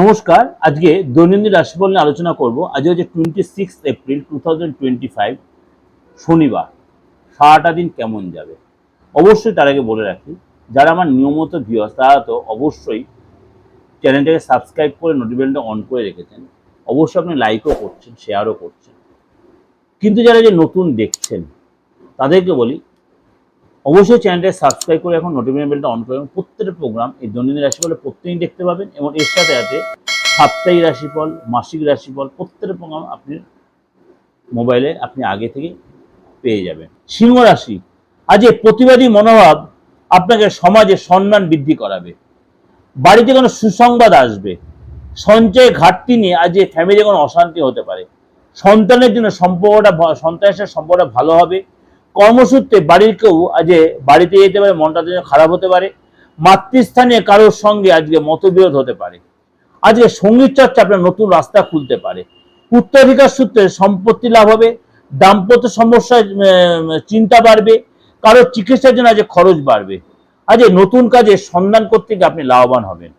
নমস্কার, আজকে দৈনন্দিন রাশিফল নিয়ে আলোচনা করব। আজ হচ্ছে twenty six April two thousand twenty five শনিবার। সারাটা দিন কেমন যাবে? অবশ্যই তার আগে বলে রাখি, যারা আমার নিয়মিত ভিউয়ার্স তারা তো অবশ্যই চ্যানেলটাকে সাবস্ক্রাইব করে নোটিফিকেশনটা অন করে রেখেছেন। অবশ্যই আপনি লাইকও করছেন শেয়ারও করছেন। কিন্তু যারা যে নতুন দেখছেন, তাদেরকে বলি অবশ্যই চ্যানেলটা সাবস্ক্রাইব করে এখন নোটিফিকেশন বেলটা অন করে প্রত্যেকটা প্রোগ্রাম এই দৈনন্দিন রাশিফলে প্রত্যেকদিন দেখতে পাবেন এবং এর সাথে সাথে সাপ্তাহিক রাশিফল, মাসিক রাশিফল, প্রত্যেকটা প্রোগ্রাম আপনি মোবাইলে আপনি আগে থেকে পেয়ে যাবেন। সিংহ রাশি, আজ এই প্রতিবাদী মনোভাব আপনাকে সমাজে সম্মান বৃদ্ধি করাবে। বাড়িতে কোনো সুসংবাদ আসবে। সঞ্চয় ঘাটতি নিয়ে আজ এই ফ্যামিলি কোনো অশান্তি হতে পারে। সন্তানের জন্য সম্পর্কটা সন্তানের সাথে সম্পর্কটা ভালো হবে। কর্মসূত্রে বাড়ির কেউ আজ বাড়িতে যেতে পারে, মনটা খারাপ হতে পারে। মাতৃস্থানীয় কারোর সঙ্গে আজকে মতবিরোধ হতে পারে। আজকে সংগীত চর্চা আপনার নতুন রাস্তা খুলতে পারে। উত্তরাধিকার সূত্রে সম্পত্তি লাভ হবে, দাম্পত্য সমস্যায় চিন্তা বাড়বে, কারোর চিকিৎসার জন্য আজ খরচ বাড়বে। আজ নতুন কাজে সন্ধান করতে গিয়ে আপনি লাভবান হবেন।